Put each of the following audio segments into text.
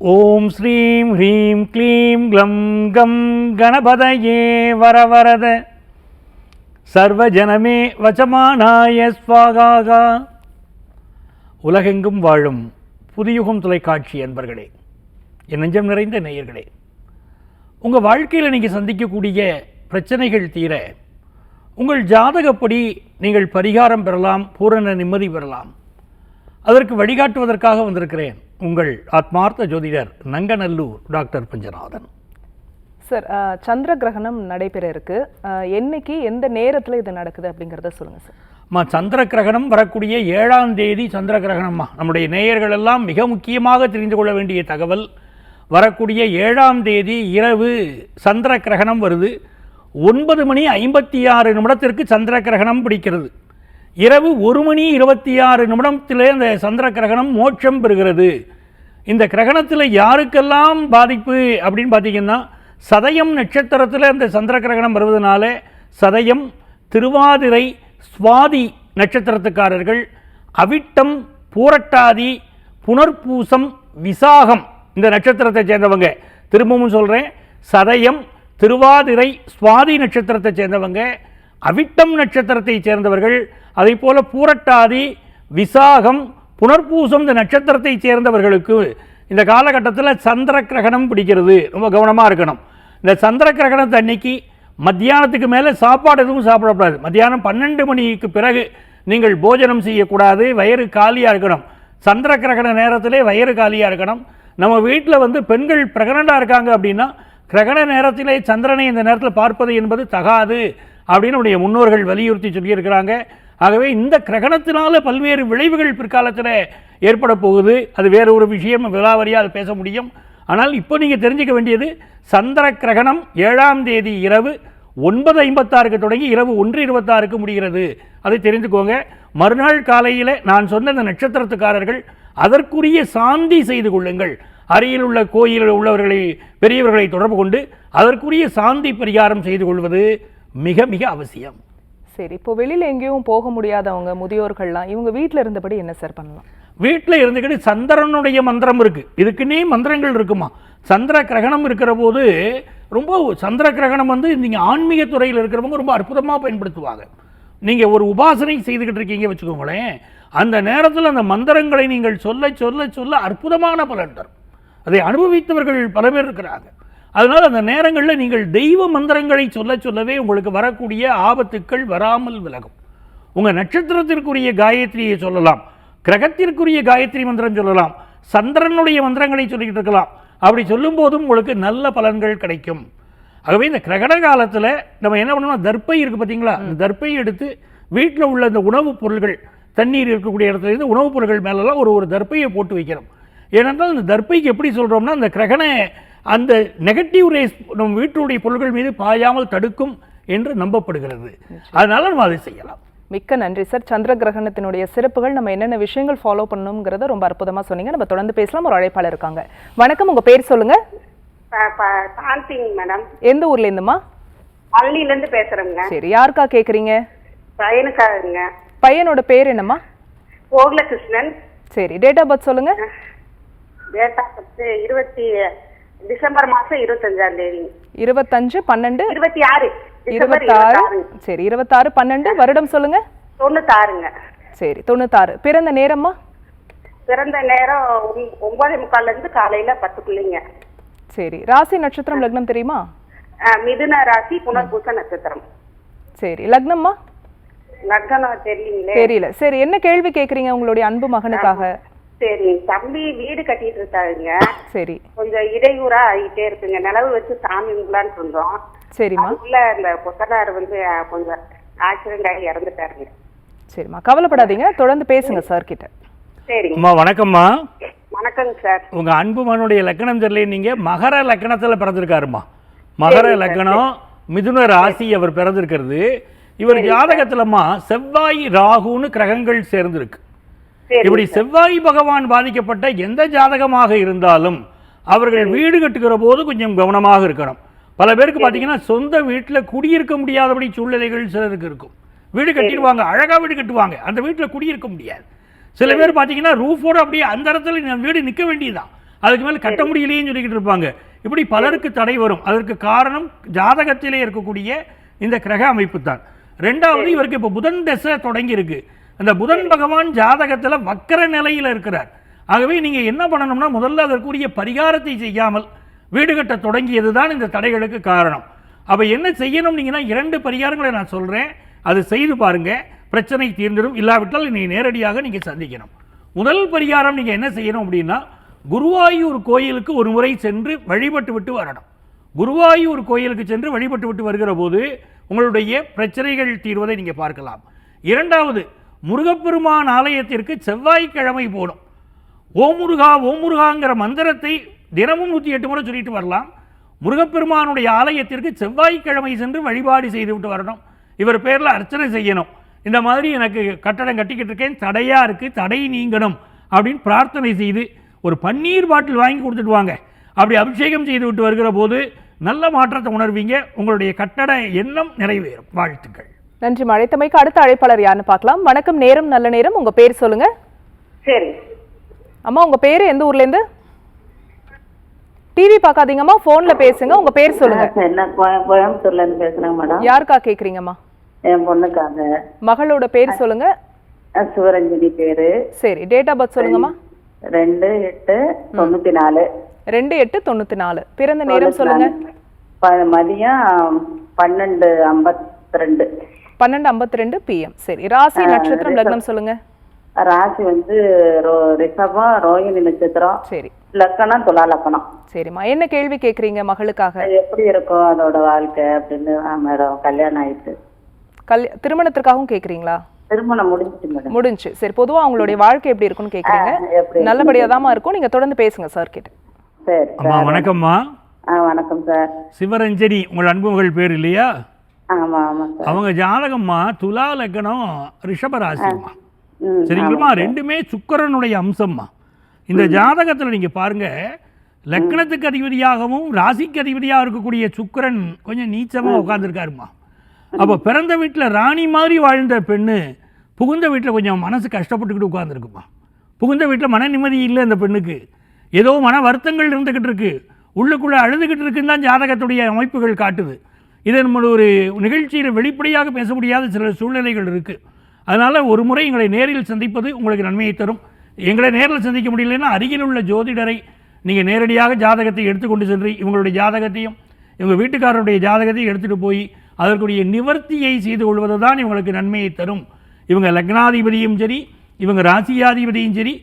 ஓம் ஸ்ரீம் ஹ்ரீம் க்ளீம் க்ளம் கம் கணபதயே வரவரத. சர்வஜனமே வச்சமானாய ஸ்வாகாகா. உலகெங்கும் வாழும் புதியுகம் தொலைக்காட்சி என்பர்களே என் நெஞ்சம் நிறைந்த நேயர்களே உங்கள் வாழ்க்கையில் நீங்கள் சந்திக்கக்கூடிய பிரச்சனைகள் தீர உங்கள் ஜாதகப்படி நீங்கள் பரிகாரம் பெறலாம் பூரண நிம்மதி பெறலாம். அதற்கு வழிகாட்டுவதற்காக வந்திருக்கிறேன். உங்கள் ஆத்மார்த்த ஜோதிடர் நங்கநல்லூர் டாக்டர் பஞ்சநாதன். சார் சந்திர கிரகணம் நடைபெற இருக்கு. என்னைக்கு எந்த நேரத்துல இது நடக்குது அப்படிங்கறத சொல்லுங்க சார். அம்மா சந்திர கிரகணம் வரக்கூடிய ஏழாம் தேதி சந்திர கிரகணம்மா நம்முடைய நேயர்கள் எல்லாம் மிக முக்கியமாக தெரிந்து கொள்ள வேண்டிய தகவல் வரக்கூடிய ஏழாம் தேதி இரவு சந்திர கிரகணம் வருது. ஒன்பது மணி ஐம்பத்தி ஆறு நிமிடத்திற்கு சந்திர கிரகணம் பிடிக்கிறது. இரவு ஒரு மணி இருபத்தி ஆறு நிமிடத்திலே அந்த சந்திர கிரகணம் மோட்சம் பெறுகிறது. இந்த கிரகணத்தில் யாருக்கெல்லாம் பாதிப்பு அப்படின்னு பார்த்தீங்கன்னா சதயம் நட்சத்திரத்தில் இந்த சந்திர கிரகணம் வருவதனால சதயம் திருவாதிரை சுவாதி நட்சத்திரத்துக்காரர்கள் அவிட்டம் பூரட்டாதி புனர்பூசம் விசாகம் இந்த நட்சத்திரத்தை சேர்ந்தவங்க. திரும்பவும் சொல்கிறேன் சதயம் திருவாதிரை சுவாதி நட்சத்திரத்தை சேர்ந்தவங்க அவிட்டம் நட்சத்திரத்தை சேர்ந்தவர்கள் அதே போல் பூரட்டாதி விசாகம் புனர்பூசம் இந்த நட்சத்திரத்தை சேர்ந்தவர்களுக்கு இந்த காலகட்டத்தில் சந்திர கிரகணம் பிடிக்கிறது. ரொம்ப கவனமாக இருக்கணும். இந்த சந்திர கிரகணத்தை அன்னைக்கு மத்தியானத்துக்கு மேலே சாப்பாடு எதுவும் சாப்பிடக்கூடாது. மத்தியானம் பன்னெண்டு மணிக்கு பிறகு நீங்கள் போஜனம் செய்யக்கூடாது. வயிறு காலியாக இருக்கணும். சந்திர கிரகண நேரத்திலே வயிறு காலியாக இருக்கணும். நம்ம வீட்டில் வந்து பெண்கள் பிரெக்னண்டாக இருக்காங்க அப்படின்னா கிரகண நேரத்திலே சந்திரனை இந்த நேரத்தில் பார்ப்பது என்பது தகாது அப்படின்னு நம்முடைய முன்னோர்கள் வலியுறுத்தி சொல்லியிருக்கிறாங்க. ஆகவே இந்த கிரகணத்தினால பல்வேறு விளைவுகள் பிற்காலத்தில் ஏற்பட போகுது. அது வேற ஒரு விஷயம் விலாவரியாக அது பேச முடியும். ஆனால் இப்போ நீங்கள் தெரிஞ்சுக்க வேண்டியது சந்திர கிரகணம் ஏழாம் தேதி இரவு ஒன்பது ஐம்பத்தாறுக்கு தொடங்கி இரவு ஒன்று இருபத்தாறுக்கு முடிகிறது. அதை தெரிஞ்சுக்கோங்க. மறுநாள் காலையில் நான் சொன்ன இந்த நட்சத்திரத்துக்காரர்கள் அதற்குரிய சாந்தி செய்து கொள்ளுங்கள். அருகில் உள்ள கோயிலில் உள்ளவர்களை பெரியவர்களை தொடர்பு கொண்டு அதற்குரிய சாந்தி பரிகாரம் செய்து கொள்வது மிக மிக அவசியம். சரி இப்போ வெளியில் எங்கேயும் போக முடியாதவங்க முதியோர்கள்லாம் இவங்க வீட்டில் இருந்தபடி என்ன சார் பண்ணலாம்? வீட்டில் இருந்துக்கிட்டு சந்திரனுடைய மந்திரம் இருக்கு. இதுக்குன்னே மந்திரங்கள் இருக்குமா? சந்திர கிரகணம் இருக்கிற போது ரொம்ப சந்திர கிரகணம் வந்து நீங்கள் ஆன்மீக துறையில் இருக்கிறவங்க ரொம்ப அற்புதமாக பயன்படுத்துவாங்க. நீங்கள் ஒரு உபாசனை செய்துக்கிட்டு இருக்கீங்க வச்சுக்கோங்களேன். அந்த நேரத்தில் அந்த மந்திரங்களை நீங்கள் சொல்ல சொல்ல சொல்ல அற்புதமான பலன் தரும். அதை அனுபவித்தவர்கள் பல பேர் இருக்கிறாங்க. அதனால் அந்த நேரங்களில் நீங்கள் தெய்வ மந்திரங்களை சொல்ல சொல்லவே உங்களுக்கு வரக்கூடிய ஆபத்துக்கள் வராமல் விலகும். உங்கள் நட்சத்திரத்திற்குரிய காயத்ரியை சொல்லலாம். கிரகத்திற்குரிய காயத்ரி மந்திரம் சொல்லலாம். சந்திரனுடைய மந்திரங்களை சொல்லிக்கிட்டு இருக்கலாம். அப்படி சொல்லும்போதும் உங்களுக்கு நல்ல பலன்கள் கிடைக்கும். ஆகவே இந்த கிரகண காலத்தில் நம்ம என்ன பண்ணணும் தர்ப்பை இருக்குது பார்த்தீங்களா அந்த தர்ப்பையை எடுத்து வீட்டில் உள்ள இந்த உணவுப் பொருள்கள் தண்ணீர் இருக்கக்கூடிய இடத்துல இருந்து உணவுப் பொருட்கள் மேலெல்லாம் ஒரு ஒரு தர்ப்பையை போட்டு வைக்கணும். ஏனென்றால் இந்த தர்ப்பைக்கு எப்படி சொல்கிறோம்னா அந்த கிரகண அந்த நெகட்டிவ் ரேஸ் நம்ம வீட்டுடைய பொருட்கள் மீது பாயாமல் தடுக்கும் என்று நம்பப்படுகிறது. அதனால நம்ம அதை செய்யலாம். மிக்க நன்றி சார். சந்திர கிரகணத்தினுடைய சிறப்புகள் நம்ம என்னென்ன விஷயங்கள் ஃபாலோ பண்ணணுங்கிறத ரொம்ப அற்புதமா சொன்னீங்க. நம்ம தொடர்ந்து பேசலாம். ஒரு அழைப்பாளர் இருக்காங்க. வணக்கம். உங்க பேர் சொல்லுங்க. ப- ப- சாந்திங் மேடம். எந்த ஊர்ல இருந்துமா பள்ளியில இருந்து பேசுறேங்க. சரி யாருக்கா கேக்குறீங்க? பையனுக்காகங்க. பையனோட பேர் என்னம்மா? கோகுலகிருஷ்ணன் சரி டேட் ஆஃப் பர்த் சொல்லுங்க. டேட்டா பத்து இருபத்தி டிசம்பர் மாசம் இருபத்தஞ்சாம் தேதி. இருபத்தஞ்சு பன்னெண்டு இருபத்தி ஆறு இருபத்தாறு. சரி இருபத்தாறு பன்னெண்டு வருடம் சொல்லுங்க. தொண்ணூத்தாறுங்க. சரி தொண்ணூத்தாறு. பிறந்த நேரம்மா? பிறந்த நேரம் ஒன்பதே முக்கால்ல இருந்து காலையில பத்துக்குள்ளைங்க. சரி ராசி நட்சத்திரம் லக்னம் தெரியுமா? மிதுன ராசி புனர்பூச நட்சத்திரம். சரி லக்னம்மா? லக்னம் தெரியல. சரி என்ன கேள்வி கேக்குறீங்க உங்களுடைய அன்பு மகனுக்காக? சரி தம்பி வீடு கட்டிட்டு இருக்காருங்க. சரி. கொஞ்சம் இடையூறா ஆகிட்டே இருக்குங்க. நிலவு வச்சு சாமி கும்பிடலான்னு இருந்தோம் சரிம்மா. அதுக்குள்ள இந்த கொத்தனார் வந்து கொஞ்சம் ஆக்சிடென்ட் ஆகி இறந்துட்டாருங்க. சரிம்மா. கவலைப்படாதீங்க. தொடர்ந்து பேசுங்க சார் கிட்ட. சரிங்க. அம்மா வணக்கம்மா. வணக்கங்க சார் உங்கள் அன்பு மகனுடைய லக்கணம் தெரியல நீங்கள் மகர லக்கணத்தில் பிறந்திருக்காருமா மகர லக்கணம் மிதுன ராசி அவர் பிறந்திருக்கிறது. இவர் ஜாதகத்திலம்மா செவ்வாய் ராகுன்னு கிரகங்கள் சேர்ந்திருக்கு. சரி இப்படி செவ்வாய் பகவான் பாதிக்கப்பட்ட எந்த ஜாதகமாக இருந்தாலும் அவர்கள் வீடு கட்டுகிற போது கொஞ்சம் கவனமாக இருக்கணும். பல பேருக்கு பார்த்தீங்கன்னா சொந்த வீட்டில் குடியிருக்க முடியாதபடி சூழ்நிலைகள் சிலருக்கு இருக்கும். வீடு கட்டிடுவாங்க அழகா வீடு கட்டுவாங்க அந்த வீட்டில் குடியிருக்க முடியாது. சில பேர் பார்த்தீங்கன்னா ரூஃபோட அப்படியே அந்த இடத்துல வீடு நிற்க வேண்டியதுதான். அதுக்கு மேலே கட்ட முடியலையேன்னு சொல்லிக்கிட்டு இருப்பாங்க. இப்படி பலருக்கு தடை வரும். அதற்கு காரணம் ஜாதகத்திலே இருக்கக்கூடிய இந்த கிரக அமைப்பு தான் ரெண்டாவது இவருக்கு இப்போ புதன் தசை தொடங்கி இருக்கு அந்த புதன் பகவான் ஜாதகத்தில் வக்கர நிலையில் இருக்கிறார். ஆகவே நீங்கள் என்ன பண்ணணும்னா முதல்ல அதற்குரிய பரிகாரத்தை செய்யாமல் வீடு கட்ட தொடங்கியது தான் இந்த தடைகளுக்கு காரணம். அப்போ என்ன செய்யணும்னீங்கன்னா இரண்டு பரிகாரங்களை நான் சொல்கிறேன் அது செய்து பாருங்கள் பிரச்சனை தீர்ந்துடும் இல்லாவிட்டால் நீங்கள் நேரடியாக நீங்கள் சந்திக்கணும். முதல் பரிகாரம் நீங்கள் என்ன செய்யணும் அப்படின்னா குருவாயூர் கோயிலுக்கு ஒரு முறை சென்று வழிபட்டு விட்டு வரணும். குருவாயூர் கோயிலுக்கு சென்று வழிபட்டு விட்டு வருகிற போது உங்களுடைய பிரச்சனைகள் தீர்வதை நீங்கள் பார்க்கலாம். இரண்டாவது முருகப்பெருமான் ஆலயத்திற்கு செவ்வாய்க்கிழமை போகணும். ஓம் முருகா ஓம் முருகாங்கிற மந்திரத்தை தினமும் நூற்றி எட்டு முறை சொல்லிட்டு வரலாம். முருகப்பெருமானுடைய ஆலயத்திற்கு செவ்வாய்க்கிழமை சென்று வழிபாடு செய்துவிட்டு வரணும். இவர் பேரில் அர்ச்சனை செய்யணும். இந்த மாதிரி எனக்கு கட்டடம் கட்டிக்கிட்டு இருக்கேன் தடையாக இருக்குது தடை நீங்கணும் அப்படின்னு பிரார்த்தனை செய்து ஒரு பன்னீர் பாட்டில் வாங்கி கொடுத்துட்டு வாங்க. அப்படி அபிஷேகம் செய்து விட்டு வருகிற போது நல்ல மாற்றத்தை உணர்வீங்க. உங்களுடைய கட்டட எண்ணம் நிறைவேறும். வாழ்த்துக்கள். நன்றி அழைத்தமைக்கு அடுத்த அழைப்பாளர் யாருன்னு பார்க்கலாம். வணக்கம் நேரம் நல்ல நேரம். உங்க பேர் சொல்லுங்க. சரி. அம்மா உங்க பேரு எந்த ஊர்ல இருந்து? டிவி பார்க்காதீங்கம்மா போன்ல பேசுங்க. உங்க பேர் சொல்லுங்க. கோயம்புத்தூர்ல இருந்து பேசுறேங்க மேடம். யாருக்கா கேக்குறீங்கம்மா? என் பொண்ணுக்காக. மகளோட பேர் சொல்லுங்க. சிவரஞ்சனி பேரு. சரி டேட் ஆஃப் பர்த் சொல்லுங்கம்மா. ரெண்டு எட்டு தொண்ணூத்தி நாலு ரெண்டு எட்டு தொண்ணூத்தி நாலு பிறந்த நேரம் சொல்லுங்க. மதியம் பன்னெண்டு ஐம்பத்தி ரெண்டு பன்னெண்டு ஐம்பத்தி ரெண்டு பிஎம் சரி ராசி நட்சத்திரம் லக்னம் சொல்லுங்க. ராசி வந்து ரோ- ரிஷபம் ரோகிணி நட்சத்திரம். சரி. லக்கணம் துலா லக்கணம். சரிம்மா என்ன கேள்வி கேக்குறீங்க மகளுக்காக? எப்படி இருக்கும் அதோட வாழ்க்கை அப்படின்னு மேடம் கல்யாணம் ஆயிட்டு. கல் திருமணத்திற்காகவும் கேக்குறீங்களா? திருமணம் முடிஞ்சிச்சு மேடம். முடிஞ்சு சரி பொதுவா அவங்களுடைய வாழ்க்கை எப்படி இருக்கும்னு கேக்குறீங்க. எப்படி நல்லபடியா தாம்மா இருக்கும். நீங்க தொடர்ந்து பேசுங்க சார் கிட்ட. சரி வணக்கம்மா. வணக்கம் சார் சிவரஞ்சனி உங்கள் அன்பு மகள் பேர் இல்லையா? அவங்க ஜாதகம்மா துலா லக்னம் ரிஷபராசிம்மா ம் சரிங்களா? ரெண்டுமே சுக்கிரனுடைய அம்சம்மா. இந்த ஜாதகத்தில் நீங்க பாருங்க லக்னத்துக்கு அதிபதியாகவும் ராசிக்கு அதிபதியாக இருக்கக்கூடிய சுக்கிரன் கொஞ்சம் நீச்சமா உட்காந்துருக்காருமா அப்போ பிறந்த வீட்டில் ராணி மாதிரி வாழ்ந்த பெண்ணு புகுந்த வீட்டில் கொஞ்சம் மனசு கஷ்டப்பட்டுக்கிட்டு உட்காந்துருக்குமா புகுந்த வீட்டில் மன நிம்மதி இல்லை அந்த பெண்ணுக்கு. ஏதோ மன வருத்தங்கள் இருந்துக்கிட்டு இருக்கு. உள்ளுக்குள்ளே அழுதுகிட்டு இருக்குன்னு தான் ஜாதகத்துடைய அமைப்புகள் காட்டுது. இதை நம்ம ஒரு நிகழ்ச்சியில் வெளிப்படையாக பேச முடியாத சில சூழ்நிலைகள் இருக்குது அதனால் ஒரு முறை எங்களை நேரில் சந்திப்பது உங்களுக்கு நன்மையை தரும். எங்களை நேரில் சந்திக்க முடியலன்னா அருகில் உள்ள ஜோதிடரை நீங்கள் நேரடியாக ஜாதகத்தை எடுத்துக்கொண்டு சென்று இவங்களுடைய ஜாதகத்தையும் இவங்க வீட்டுக்காரருடைய ஜாதகத்தையும் எடுத்துகிட்டு போய் அதற்குரிய நிவர்த்தியை செய்து கொள்வது தான் இவங்களுக்கு நன்மையை தரும். இவங்க லக்னாதிபதியும் சரி இவங்க ராசியாதிபதியும் சரி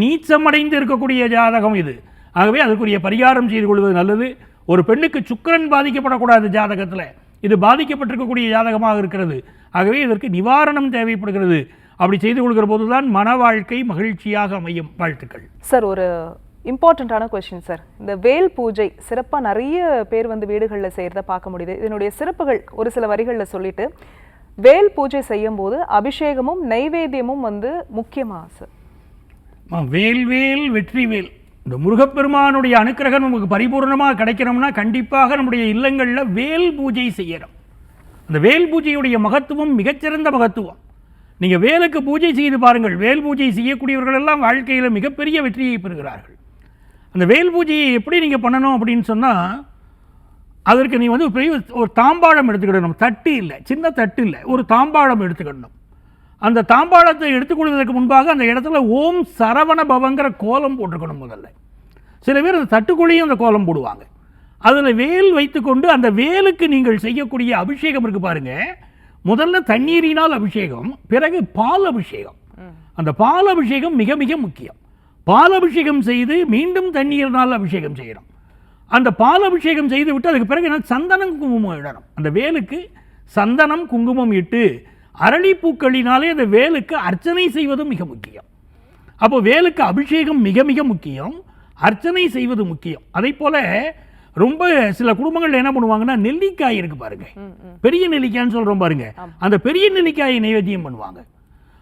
நீச்சமடைந்து இருக்கக்கூடிய ஜாதகம் இது. ஆகவே அதற்குரிய பரிகாரம் செய்து கொள்வது நல்லது. ஒரு பெண்ணுக்கு சுக்கிரன் பாதிக்கப்படக்கூடாது ஜாதகத்தில். இது பாதிக்கப்பட்டிருக்கக்கூடிய ஜாதகமாக இருக்கிறது. ஆகவே இதற்கு நிவாரணம் தேவைப்படுகிறது. அப்படி செய்து கொள்கிற போதுதான் மன வாழ்க்கை மகிழ்ச்சியாக அமையும். வாழ்த்துக்கள். சார் ஒரு இம்பார்ட்டண்ட்டான கொஸ்டின் சார். இந்த வேல் பூஜை சிறப்பாக நிறைய பேர் வந்து வீடுகளில் செய்கிறத பார்க்க முடியுது. இதனுடைய சிறப்புகள் ஒரு சில வரிகளில் சொல்லிட்டு வேல் பூஜை செய்யும்போது அபிஷேகமும் நைவேத்தியமும் வந்து முக்கியமா சார்? வேல்வேல் வெற்றிவேல் இந்த முருகப்பெருமானுடைய அனுக்கிரகம் நமக்கு பரிபூர்ணமாக கிடைக்கணும்னா கண்டிப்பாக நம்முடைய இல்லங்களில் வேல் பூஜை செய்யணும். அந்த வேல் பூஜையுடைய மகத்துவம் மிகச்சிறந்த மகத்துவம். நீங்கள் வேலுக்கு பூஜை செய்து பாருங்கள். வேல் பூஜை செய்யக்கூடியவர்கள் எல்லாம் வாழ்க்கையில் மிகப்பெரிய வெற்றியை பெறுகிறார்கள். அந்த வேல் பூஜையை எப்படி நீங்கள் பண்ணணும் அப்படின்னு சொன்னால் அதற்கு நீ வந்து பெரிய ஒரு தாம்பாழம் எடுத்துக்கிடணும். தட்டு இல்லை. சின்ன தட்டு இல்லை. ஒரு தாம்பாழம் எடுத்துக்கிடணும். அந்த தாம்பாளத்தை எடுத்துக்கொள்வதற்கு முன்பாக அந்த இடத்துல ஓம் சரவண பவங்கிற கோலம் போட்டிருக்கணும் முதல்ல. சில பேர் அந்த தட்டுக்குள்ளேயும் அந்த கோலம் போடுவாங்க. அதில் வேல் வைத்துக்கொண்டு அந்த வேலுக்கு நீங்கள் செய்யக்கூடிய அபிஷேகம் இருக்கு பாருங்க. முதல்ல தண்ணீரினால் அபிஷேகம் பிறகு பால் அபிஷேகம். அந்த பால் அபிஷேகம் மிக மிக முக்கியம். பால் அபிஷேகம் செய்து மீண்டும் தண்ணீரினால் அபிஷேகம் செய்யணும். அந்த பால் அபிஷேகம் செய்து விட்டு அதுக்கு பிறகு என்ன? சந்தனம் குங்குமம் இடணும். அந்த வேலுக்கு சந்தனம் குங்குமம் இட்டு அரளிப்பூக்களினாலே அந்த வேலுக்கு அர்ச்சனை செய்வதும் மிக முக்கியம். அப்போ வேலுக்கு அபிஷேகம் மிக மிக முக்கியம். அர்ச்சனை செய்வது முக்கியம். அதே போல ரொம்ப சில குடும்பங்கள்ல என்ன பண்ணுவாங்கன்னா நெல்லிக்காய் இருக்கு பாருங்க. பெரிய நெல்லிக்காய்ன்னு சொல்றோம் பாருங்க. அந்த பெரிய நெல்லிக்காயை நைவேத்தியம் பண்ணுவாங்க.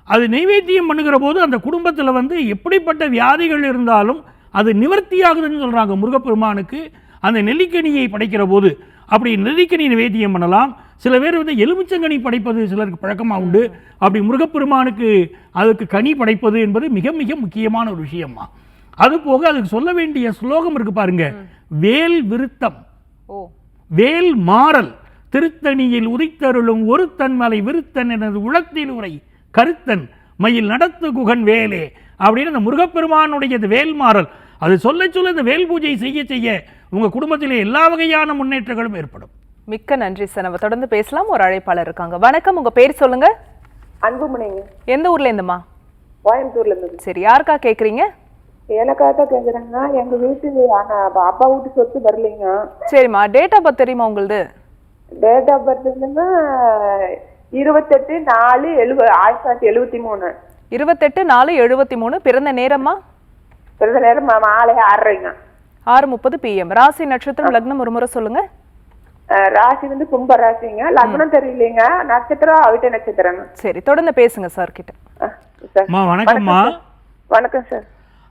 அது நைவேத்தியம் பண்ணுகிற போது அந்த குடும்பத்தில் வந்து எப்படிப்பட்ட வியாதிகள் இருந்தாலும் அது நிவர்த்தி ஆகுதுன்னு சொல்றாங்க முருகப்பெருமானுக்கு. அந்த நெல்லிக்கனியை படைக்கிற போது அப்படி நெல்லிக்கனி நிவேத்தியம் பண்ணலாம். சில பேர் வந்து எலுமிச்சங்கனி படைப்பது சிலருக்கு பழக்கமாக உண்டு. அப்படி முருகப்பெருமானுக்கு அதுக்கு கனி படைப்பது என்பது மிக மிக முக்கியமான ஒரு விஷயமா. அது போக அதுக்கு சொல்ல வேண்டிய ஸ்லோகம் இருக்கு பாருங்க. வேல் விருத்தம். ஓ. வேல் மாறல். திருத்தணியில் உதித்தருளும் ஒருத்தன் மலை விருத்தன் எனது உளத்தில் உரை. கருத்தன் மயில் நடத்து குகன் வேலே. அப்படின்னு அந்த முருகப்பெருமானுடைய வேல் மாறல். அது சொல்ல சொல்ல இந்த வேல் பூஜை செய்ய செய்ய உங்க குடும்பத்திலே எல்லா வகையான முன்னேற்றங்களும் ஏற்படும். மிக்க நன்றி சார். நம்ம தொடர்ந்து பேசலாம். ஒரு அழைப்பாளர் இருக்காங்க. வணக்கம். உங்க பேர் சொல்லுங்க. அன்புமணிங்க. எந்த ஊர்ல இருந்துமா? கோயம்புத்தூர்ல இருந்து சரி யாருக்கா கேக்குறீங்க? எனக்காக கேக்குறாங்க எங்க ஆனா அப்ப வீட்டு சொத்து வரலைங்க. சரிம்மா. டேட் ஆஃப் பர்த் தெரியுமா உங்களுது? டேட் ஆஃப் பர்த்னா இருபத்தெட்டு நாலு எழுவ ஆயிரத்தி தொள்ளாயிரத்தி எழுவத்தி மூணு. இருபத்தெட்டு நாலு எழுபத்தி மூணு. பிறந்த நேரமா பிறந்த நேரம் மாலை ஆறரைங்க. ஆறு முப்பது பிஎம் ராசி நட்சத்திரம் லக்னம் ஒரு முறை சொல்லுங்க. ராசி வந்து கும்ப ராசிங்க. லக்னம் தெரியலைங்க. நட்சத்திரம் அவிட்ட நட்சத்திரங்க சரி தொடர்ந்து பேசுங்க சார் கிட்ட. வணக்கம்மா. வணக்கம் சார்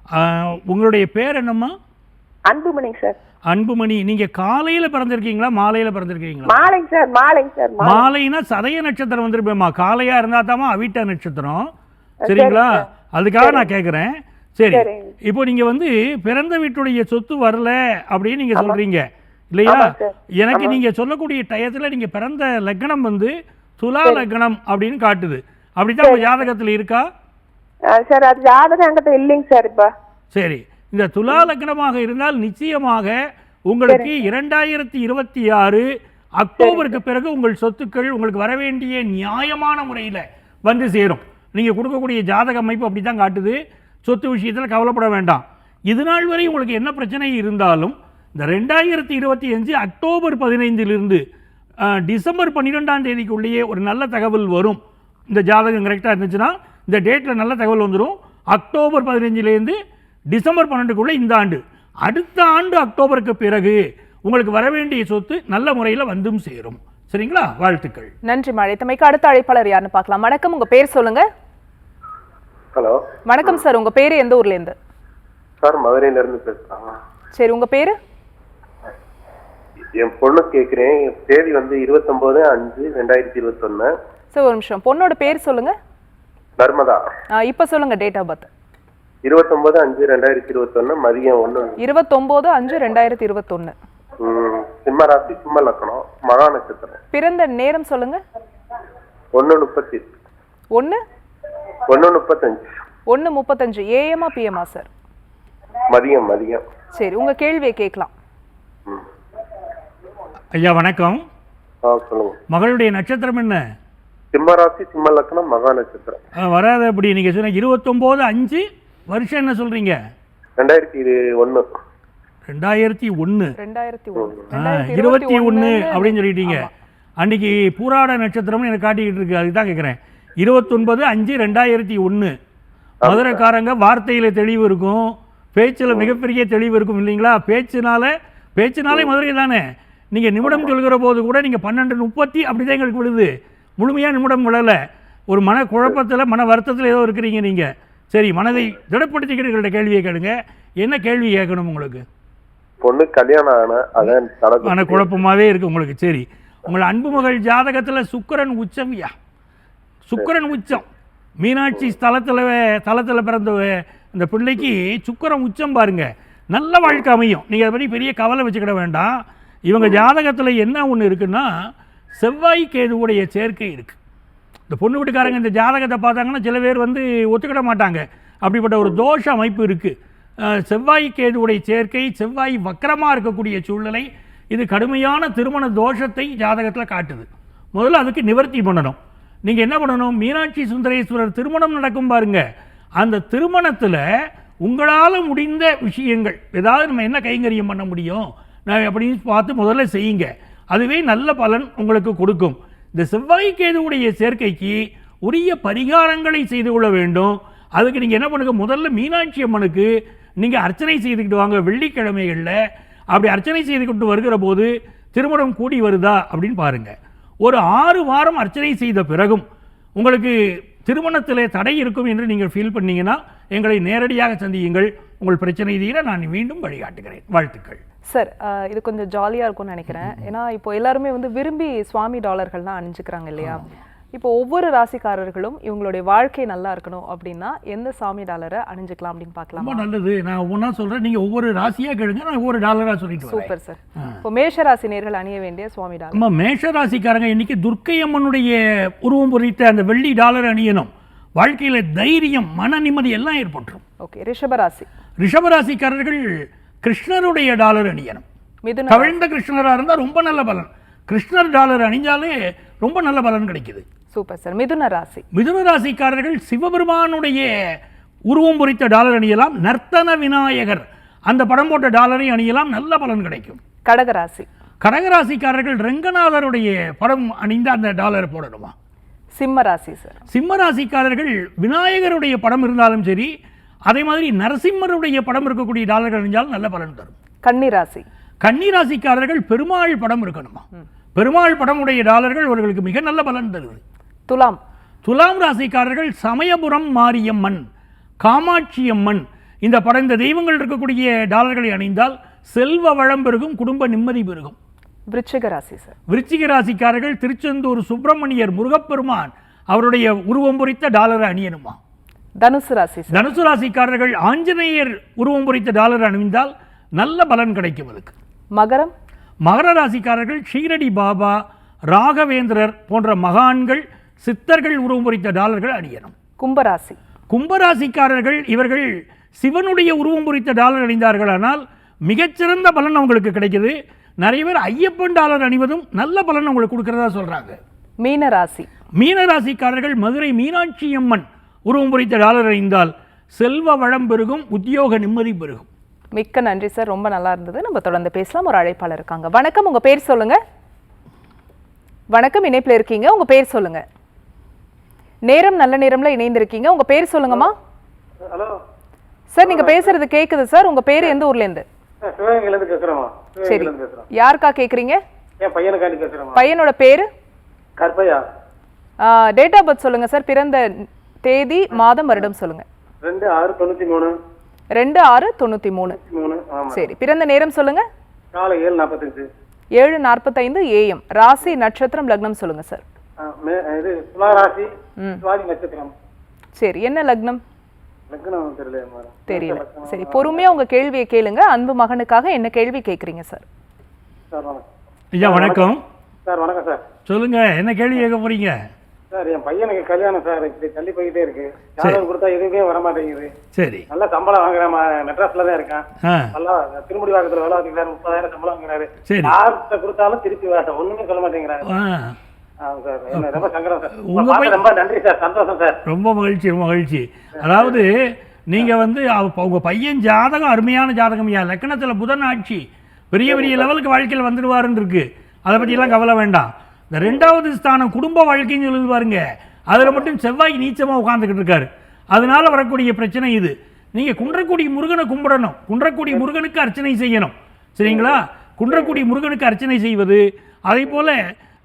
ஆஹ், உங்களுடைய பேர் என்னம்மா? அன்புமணிங்க சார் அன்புமணி. நீங்க காலையில பிறந்திருக்கீங்களா மாலையில பிறந்திருக்கீங்களா? மாலைங்க சார் மாலைங்க சார் மாலைனா சதய நட்சத்திரம் வந்துருப்பேம்மா. காலையா இருந்தா தாம்மா அவிட்ட நட்சத்திரம். சரிங்களா? அதுக்காக நான் கேட்குறேன் சரி. இப்போ நீங்க வந்து பிறந்த வீட்டுடைய சொத்து வரல அப்படின்னு நீங்க சொல்றீங்க. இல்லையா. எனக்கு நீங்க சொல்லக்கூடிய டயத்துல நீங்க பிறந்த லக்னம் வந்து துலா லக்னம் அப்படின்னு காட்டுது. அப்படித்தான் உங்க ஜாதகத்துல இருக்கா? சார் அது என்கிட்ட இல்லைங்க சார் இப்ப. சரி. இந்த துலா லக்னமாக இருந்தால் நிச்சயமாக உங்களுக்கு இரண்டாயிரத்தி இருபத்தி ஆறு அக்டோபருக்கு பிறகு உங்கள் சொத்துக்கள் உங்களுக்கு வர வேண்டிய நியாயமான முறையில் வந்து சேரும். நீங்கள் கொடுக்கக்கூடிய ஜாதக அமைப்பு அப்படி தான் காட்டுது. சொத்து விஷயத்தில் கவலைப்பட வேண்டாம். இது நாள் வரை உங்களுக்கு என்ன பிரச்சனை இருந்தாலும் இந்த ரெண்டாயிரத்தி இருபத்தி அஞ்சு அக்டோபர் பதினைந்திலிருந்து டிசம்பர் பன்னிரெண்டாம் தேதிக்குள்ளேயே ஒரு நல்ல தகவல் வரும். இந்த ஜாதகம் கரெக்டாக இருந்துச்சுன்னா இந்த டேட்டில் நல்ல தகவல் வந்துடும் அக்டோபர் பதினஞ்சுலேருந்து டிசம்பர் பன்னெண்டுக்குள்ளே இந்த ஆண்டு. அடுத்த ஆண்டு அக்டோபருக்கு பிறகு உங்களுக்கு வர வேண்டிய சொத்து நல்ல முறையில் வந்தும் சேரும். சரிங்களா? வாழ்த்துக்கள். நன்றி அழைத்தமைக்கு அடுத்த அழைப்பாளர் யாருன்னு பார்க்கலாம். வணக்கம். உங்க பேர் சொல்லுங்க. ஹலோ. வணக்கம் சார். உங்க பேரு எந்த ஊர்ல இருந்து? சார் மதுரையில இருந்து பேசுறாங்க சரி உங்க பேரு? என் பொண்ணு கேக்குறேன். தேதி வந்து இருபத்தொன்பது அஞ்சு ரெண்டாயிரத்தி இருபத்தொன்னு. சார் ஒரு நிமிஷம். பொண்ணோட பேர் சொல்லுங்க. நர்மதா. இப்ப சொல்லுங்க டேட் ஆஃப் பர்த் இருபத்தொன்பது அஞ்சு ரெண்டாயிரத்தி இருபத்தொன்னு மதியம் ஒண்ணு. இருபத்தொன்பது அஞ்சு ரெண்டாயிரத்தி இருபத்தொன்னு. ம், சிம்ம ராசி சிம்ம லக்கணம் மகா நட்சத்திரம். பிறந்த நேரம் சொல்லுங்க. ஒண்ணு முப்பத்தி. ஒன்னு ஒண்ணு முப்பத்தஞ்சு. ஒன்னு முப்பத்தஞ்சு. ஏஎம்மா பிஎம்மா சார் மதியம் மதியம். சரி உங்க கேள்வியை கேட்கலாம். ஐயா வணக்கம். மகளுடைய நட்சத்திரம் என்ன? சிம்ம ராசி சிம்ம லக்கணம் மகா நட்சத்திரம். வராத அப்படி நீங்கள் சொன்ன இருபத்தொம்போது அஞ்சு வருஷம் என்ன சொல்கிறீங்க ரெண்டாயிரத்தி ரெண்டாயிரத்தி ஒன்று ரெண்டாயிரத்தி ரெண்டாயிரத்தி இருபத்தி ஒன்று அப்படின்னு சொல்லிட்டீங்க. அன்னைக்கு பூராட நட்சத்திரம்னு எனக்கு காட்டிக்கிட்டு இருக்கு அதுதான் கேட்குறேன் இருபத்தொன்பது அஞ்சு ரெண்டாயிரத்தி ஒன்று மதுரைக்காரங்க வார்த்தையில் தெளிவு இருக்கும். பேச்சில் மிகப்பெரிய தெளிவு இருக்கும் இல்லைங்களா? பேச்சுனால பேச்சுனாலே மதுரை தானே? நீங்கள் நிமிடம் சொல்கிற போது கூட நீங்கள் பன்னெண்டு முப்பத்தி அப்படி தான் எங்களுக்கு விழுது. முழுமையாக நிமிடம் விழலை. ஒரு மன குழப்பத்தில் மன வருத்தத்தில் ஏதோ இருக்கிறீங்க நீங்கள் சரி மனதை திடப்படுத்திக்கிட்டு கேள்வியை கேளுங்க. என்ன கேள்வி கேட்கணும் உங்களுக்கு? பொண்ணு கல்யாணம் ஆன அதான் மன தலை குழப்பமாவே இருக்கு உங்களுக்கு. சரி. உங்கள் அன்பு மகள் ஜாதகத்துல சுக்கிரன் உச்சம் யா. சுக்கிரன் உச்சம். மீனாட்சி ஸ்தலத்தில் தலத்தில் பிறந்த இந்த பிள்ளைக்கு சுக்கிரன் உச்சம் பாருங்க. நல்ல வாழ்க்கை அமையும். நீங்கள் அதை பற்றி பெரிய கவலை வச்சுக்கிட வேண்டாம். இவங்க ஜாதகத்தில் என்ன ஒன்று இருக்குன்னா செவ்வாய் கேதுவுடைய சேர்க்கை இருக்குது இந்த பொண்ணு வீட்டுக்காரங்க இந்த ஜாதகத்தை பார்த்தாங்கன்னா சில பேர் வந்து ஒத்துக்கிட மாட்டாங்க. அப்படிப்பட்ட ஒரு தோஷ அமைப்பு இருக்குது செவ்வாய் கேதுவுடைய சேர்க்கை செவ்வாய் வக்கரமாக இருக்கக்கூடிய சூழ்நிலை இது கடுமையான திருமண தோஷத்தை ஜாதகத்தில் காட்டுது. முதல்ல அதுக்கு நிவர்த்தி பண்ணணும். நீங்கள் என்ன பண்ணணும்? மீனாட்சி சுந்தரேஸ்வரர் திருமணம் நடக்கும் பாருங்க. அந்த திருமணத்தில் உங்களால் முடிந்த விஷயங்கள் ஏதாவது நம்ம என்ன கைங்கரியம் பண்ண முடியும்? நான் அப்படின்னு பார்த்து முதல்ல செய்யுங்க. அதுவே நல்ல பலன் உங்களுக்கு கொடுக்கும். இந்த செவ்வாய் கேதுவுடைய சேர்க்கைக்கு உரிய பரிகாரங்களை செய்து கொள்ள வேண்டும். அதுக்கு நீங்கள் என்ன பண்ணுங்க? முதல்ல மீனாட்சி அம்மனுக்கு நீங்கள் அர்ச்சனை செய்துக்கிட்டு வாங்க. வெள்ளிக்கிழமைகளில் அப்படி அர்ச்சனை செய்து கொண்டு வருகிற போது திருமணம் கூடி வருதா அப்படின்னு பாருங்கள் ஒரு ஆறு வாரம் அர்ச்சனை செய்த பிறகும் உங்களுக்கு திருமணத்தில் தடை இருக்கும் என்று நீங்கள் ஃபீல் பண்ணீங்கன்னா எங்களை நேரடியாக சந்தியுங்கள். உங்கள் பிரச்சனை தீர நான் மீண்டும் வழிகாட்டுகிறேன். வாழ்த்துக்கள். சார் இது கொஞ்சம் ஜாலியாக இருக்கும்னு நினைக்கிறேன். ஏன்னா இப்போ எல்லாருமே வந்து விரும்பி சுவாமி டாலர்கள் தான் அணிஞ்சுக்கிறாங்க இல்லையா? இப்போ ஒவ்வொரு ராசிக்காரர்களும் இவங்களுடைய வாழ்க்கை நல்லா இருக்கணும் அப்படின்னா எந்த சாமி டாலரை அணிஞ்சுக்கலாம் அப்படின்னு ரொம்ப பார்க்கலாமா நல்லது. நான் ஒவ்வொன்றா சொல்கிறேன் நீங்கள் ஒவ்வொரு ராசியாக கேளுங்க. நான் ஒவ்வொரு டாலராக சொல்லிட்டு சூப்பர் சார். இப்போ மேஷ ராசி நேர்கள் அணிய வேண்டிய சுவாமி டாலர். நம்ம மேஷ ராசிக்காரங்க இன்னைக்கு துர்க்கை அம்மனுடைய உருவம் பொறித்த அந்த வெள்ளி டாலர் அணியணும். வாழ்க்கையில தைரியம் மன நிம்மதி எல்லாம் ஏற்பட்டுரும். ஓகே ரிஷப ராசி ரிஷபராசிக்காரர்கள் கிருஷ்ணருடைய டாலர் அணியணும். கவிழ்ந்த கிருஷ்ணரா இருந்தா ரொம்ப நல்ல பலன். கிருஷ்ணர் டாலர் அணிஞ்சாலே ரொம்ப நல்ல பலன் கிடைக்குது. Super sir. மிதுன ராசி. மிதுன ராசிக்காரர்கள் சிவபெருமானுடைய உருவம் பொறித்த டாலர் அணியலாம். நர்த்தன விநாயகர் அந்த படம் போட்ட டாலரை அணியலாம். நல்ல பலன் கிடைக்கும். கடக ராசி. கடகராசிக்காரர்கள் ரெங்கநாதருடைய படம் அணிந்த அந்த டாலர் போடணுமா? சிம்ம ராசி சார். சிம்ம ராசிக்காரர்கள் விநாயகருடைய படம் இருந்தாலும் சரி அதே மாதிரி நரசிம்மருடைய படம் இருக்கக்கூடிய டாலர்கள் அணிஞ்சாலும் நல்ல பலன் தரும். கன்னி ராசி கன்னி ராசிக்காரர்கள் பெருமாள் படம் இருக்கணுமா? பெருமாள் படமுடைய டாலர்கள் அவர்களுக்கு மிக நல்ல பலன் தருது. துலாம். துலாம் ராசிக்காரர்கள் சமயபுரம் மாரியம்மன் காமாட்சி அம்மன் இந்த படம் இந்த தெய்வங்கள் இருக்கக்கூடிய டாலர்களை அணிந்தால் செல்வ வளம் பெருகும் குடும்ப நிம்மதி பெருகும். விருச்சிக ராசி சார். விருச்சிக ராசிக்காரர்கள் திருச்செந்தூர் சுப்பிரமணியர் முருகப்பெருமான் அவருடைய உருவம் பொறித்த டாலரை அணியணுமா? தனுசு ராசி தனுசு ராசிக்காரர்கள் ஆஞ்சநேயர் உருவம் பொறித்த டாலர் அணிந்தால் நல்ல பலன் கிடைக்கும் அதுக்கு மகரம்? மகர ராசிக்காரர்கள் ஷீரடி பாபா ராகவேந்திரர் போன்ற மகான்கள் சித்தர்கள் உருவம் பொறித்த டாலர்கள் அணியணும். கும்பராசி. கும்பராசிக்காரர்கள் இவர்கள் சிவனுடைய உருவம் பொறித்த டாலர் அணிந்தார்களானால் மிகச்சிறந்த பலன் அவங்களுக்கு கிடைக்குது. நிறைய பேர் ஐயப்பன் டாலர் அணிவதும் நல்ல பலன் அவங்களுக்கு கொடுக்கறதா சொல்றாங்க. மீன ராசி மீன ராசிக்காரர்கள் மதுரை மீனாட்சி அம்மன் உருவம் பொறித்த டாலர் அணிந்தால் செல்வ வளம் பெருகும் உத்தியோக நிம்மதி பெருகும். மிக்க நன்றி சார். ரொம்ப நல்லா இருந்தது. நம்ம தொடர்ந்து பேசலாம். ஒரு அழைப்பாளர் இருக்காங்க. வணக்கம். உங்க பேர் சொல்லுங்க. வணக்கம். இணைப்புல இருக்கீங்க. உங்க பேர் சொல்லுங்க. நேரம் நல்ல நேரம்ல இணைந்திருக்கீங்க. உங்க பேர் சொல்லுங்கம்மா. ஹலோ. சார் நீங்க பேசுறது கேக்குது சார். உங்க பேர் எந்த ஊர்ல இருந்து சரி. யாருக்கா கேக்குறீங்க? பையனோட பேரு? கற்பையா. டேட் ஆஃப் பர்த் சொல்லுங்க சார். பிறந்த தேதி மாதம் வருடம் சொல்லுங்க. ரெண்டு ஆறு தொண்ணூற்றி மூணு. ரெண்டு ஆறு தொண்ணூத்தி மூணு. சரி பிறந்த நேரம் சொல்லுங்க. காலை ஏழு நாற்பத்தஞ்சு. ஏழு நாற்பத்தைந்து ஏஎம் ராசி நட்சத்திரம் லக்னம் சொல்லுங்க சார். மே இது துளாராசி சுவாதி நட்சத்திரம். சரி என்ன லக்னம்? லக்னம் தெரியல. சரி பொறுமையா உங்க கேள்வியை கேளுங்க. அன்பு மகனுக்காக என்ன கேள்வி கேக்குறீங்க சார்? சார் வணக்கம். ஐயா வணக்கம். சார் வணக்கம் சார். சொல்லுங்க என்ன கேள்வி கேட்க போறீங்க? சார் என் பையனுக்கு கல்யாணம் சார் இப்படி தள்ளி போய்கிட்டே இருக்கு. ஜாதகம் கொடுத்தா எதுவுமே வர மாட்டேங்குது சரி. நல்ல சம்பளம் வாங்குறேன் மெட்ராஸ்ல தான் இருக்கேன். நல்லா திருமுடி வாக்கத்துல வேலை வாங்கிக்கிறாரு முப்பதாயிரம் சம்பளம் வாங்குறாரு. யார்கிட்ட கொடுத்தாலும் திருப்பி வர ஒண்ணுமே சொல்ல மாட்டேங்கிறாரு. ரொம்ப மகிழ்ச்சி ரொம்ப மகிழ்ச்சி. அதாவது நீங்க வந்து உங்க பையன் ஜாதகம் அருமையான ஜாதகம் ஐயா. லக்கணத்துல புதன் ஆட்சி. பெரிய பெரிய லெவலுக்கு வாழ்க்கையில் வந்துடுவாருன்னு இருக்கு. அதை பற்றியெல்லாம் கவலை வேண்டாம். இந்த ரெண்டாவது ஸ்தானம் குடும்ப வாழ்க்கைன்னு சொல்லுது பாருங்க. அதில் மட்டும் செவ்வாய் நீச்சமாக உட்காந்துக்கிட்டு இருக்காரு. அதனால வரக்கூடிய பிரச்சனை இது. நீங்கள் குன்றக்குடி முருகனை கும்பிடணும். குன்றக்குடி முருகனுக்கு அர்ச்சனை செய்யணும். சரிங்களா? குன்றக்குடி முருகனுக்கு அர்ச்சனை செய்வது. அதே போல்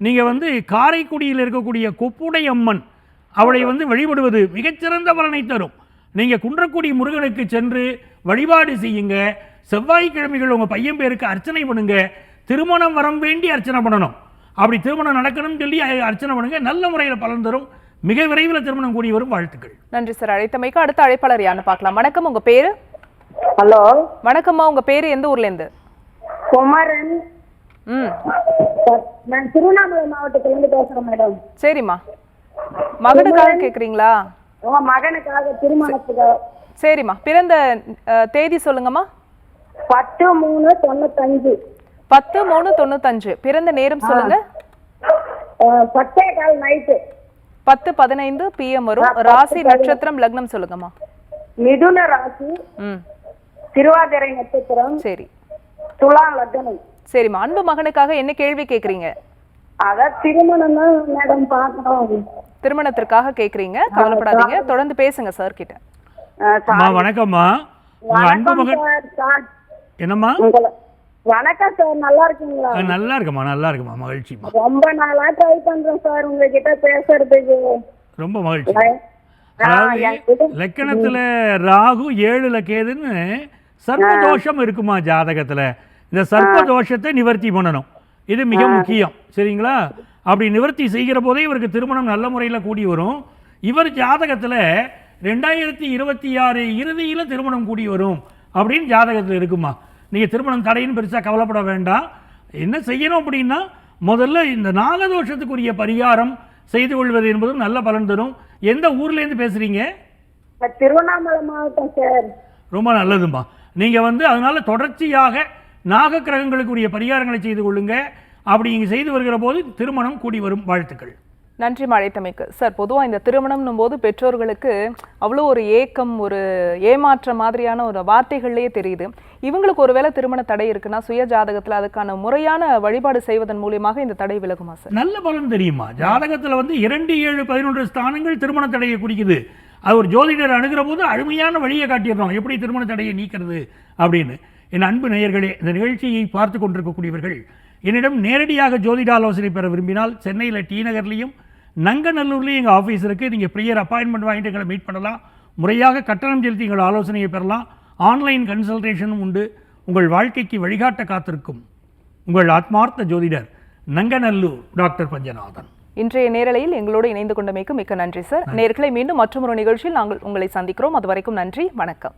நீங்கள் வந்து காரைக்குடியில் இருக்கக்கூடிய கொப்புடை அம்மன் அவளை வந்து வழிபடுவது மிகச்சிறந்த பலனை தரும். நீங்கள் குன்றக்குடி முருகனுக்கு சென்று வழிபாடு செய்யுங்க. செவ்வாய்க்கிழமைகள் உங்கள் பையன் பேருக்கு அர்ச்சனை பண்ணுங்க. திருமணம் வரம் வேண்டி அர்ச்சனை பண்ணணும். அப்படி திருமணம் நடக்கணும்னு சொல்லி அர்ச்சனை பண்ணுங்க. நல்ல முறையில் பலன் தரும். மிக விரைவில் திருமணம் கூடி வரும். வாழ்த்துக்கள். நன்றி சார். அழைத்தமைக்கு அடுத்த அழைப்பாளர் யாருன்னு பார்க்கலாம். வணக்கம். உங்க பேரு? ஹலோ. வணக்கம்மா. உங்க பேரு எந்த ஊர்ல இருந்து? குமரன். ம். நான் திருவண்ணாமலை மாவட்டத்துல இருந்து பேசுறேன் மேடம். சரிம்மா. மகனுக்காக கேக்குறீங்களா? உங்க மகனுக்காக திருமணத்துக்கு. சரிம்மா. பிறந்த தேதி சொல்லுங்கம்மா. பத்து மூணு தொண்ணூத்தஞ்சு. பத்து மூணு தொண்ணூத்தஞ்சு. பிறந்த நேரம் சொல்லுங்க. பத்தே கால் நைட்டு. பத்து பதினைந்து பிஎம் வரும். ராசி நட்சத்திரம் லக்னம் சொல்லுங்கம்மா. மிதுன ராசி. ம். திருவாதிரை நட்சத்திரம். சரி. துலா லக்னம். சரிம்மா. அன்பு மகனுக்காக என்ன கேள்வி கேக்குறீங்க? அதான் திருமணம் தான் மேடம் பார்க்கணும். திருமணத்திற்காக கேக்குறீங்க. கவலைப்படாதீங்க. தொடர்ந்து பேசுங்க சார். கிட்ட வணக்கம்மா. அன்பு மகன். என்னம்மா? வணக்கம் சார் நல்லா இருக்கீங்களா? நல்லா இருக்குமா நல்லா இருக்குமா மகிழ்ச்சிமா ரொம்ப நாளா ட்ரை பண்றேன் சார் உங்ககிட்ட பேசுறதுக்கு. ரொம்ப மகிழ்ச்சி. லக்கணத்துல ராகு ஏழுல கேதுன்னு சர்ப்ப தோஷம் இருக்குமா ஜாதகத்துல? இந்த சர்ப்ப தோஷத்தை நிவர்த்தி பண்ணணும். இது மிக முக்கியம் சரிங்களா? அப்படி நிவர்த்தி செய்கிற போதே இவருக்கு திருமணம் நல்ல முறையில் கூடி வரும். இவர் ஜாதகத்துல ரெண்டாயிரத்தி இருபத்தி ஆறு இறுதியில் திருமணம் கூடி வரும் அப்படின்னு ஜாதகத்தில் இருக்குமா? நீங்க திருமணம் தடைன்னு பெருசா கவலைப்பட வேண்டாம். என்ன செய்யணும் அப்படின்னா முதல்ல இந்த நாகதோஷத்துக்குரிய பரிகாரம் செய்து கொள்வது என்பதும் நல்ல பலன் தரும். எந்த ஊர்லேருந்து பேசுறீங்க? நான் திருவண்ணாமலை மாவட்டம் சார். ரொம்ப நல்லதும்மா. நீங்கள் வந்து அதனால தொடர்ச்சியாக நாக கிரகங்களுக்குரிய பரிகாரங்களை செய்து கொள்ளுங்க. அப்படி இங்கே செய்து வருகிற போது திருமணம் கூடி வரும் வாழ்த்துக்கள். நன்றி மழைத்தமைக்கு சார் பொதுவாக இந்த திருமணம்னும் போது பெற்றோர்களுக்கு அவ்வளோ ஒரு ஏக்கம் ஒரு ஏமாற்ற மாதிரியான ஒரு வார்த்தைகள்லேயே தெரியுது. இவங்களுக்கு ஒருவேளை திருமண தடை இருக்குன்னா சுய ஜாதகத்தில் அதுக்கான முறையான வழிபாடு செய்வதன் மூலியமாக இந்த தடை விலகுமா சார்? நல்ல பலன் தெரியுமா? ஜாதகத்தில் வந்து இரண்டு ஏழு பதினொன்று ஸ்தானங்கள் திருமண தடையை குறிக்குது. அது ஒரு ஜோதிடர் அணுகிற போது அழுமையான வழியை காட்டிடுறோம் எப்படி திருமண தடையை நீக்கிறது அப்படின்னு. என் அன்பு நேயர்களே இந்த நிகழ்ச்சியை பார்த்து கொண்டிருக்கக்கூடியவர்கள் என்னிடம் நேரடியாக ஜோதிட ஆலோசனை பெற விரும்பினால் சென்னையில் டி நகர்லையும் நங்கநல்லூர்லேயும் எங்கள் ஆஃபீஸ் இருக்குது நீங்கள் ப்ரியர் அப்பாயின்மெண்ட் வாங்கிட்டு எங்களை மீட் பண்ணலாம். முறையாக கட்டணம் செலுத்தி எங்கள் ஆலோசனையை பெறலாம். ஆன்லைன் கன்சல்டேஷனும் உண்டு. உங்கள் வாழ்க்கைக்கு வழிகாட்ட காத்திருக்கும். உங்கள் ஆத்மார்த்த ஜோதிடர் நங்கநல்லூர் டாக்டர் பஞ்சநாதன். இன்றைய நேரலையில் எங்களோடு இணைந்து கொண்டமைக்கு மிக்க நன்றி சார் நேர்களை மீண்டும் மற்றொரு நிகழ்ச்சியில் நாங்கள் உங்களை சந்திக்கிறோம். அது வரைக்கும் நன்றி வணக்கம்.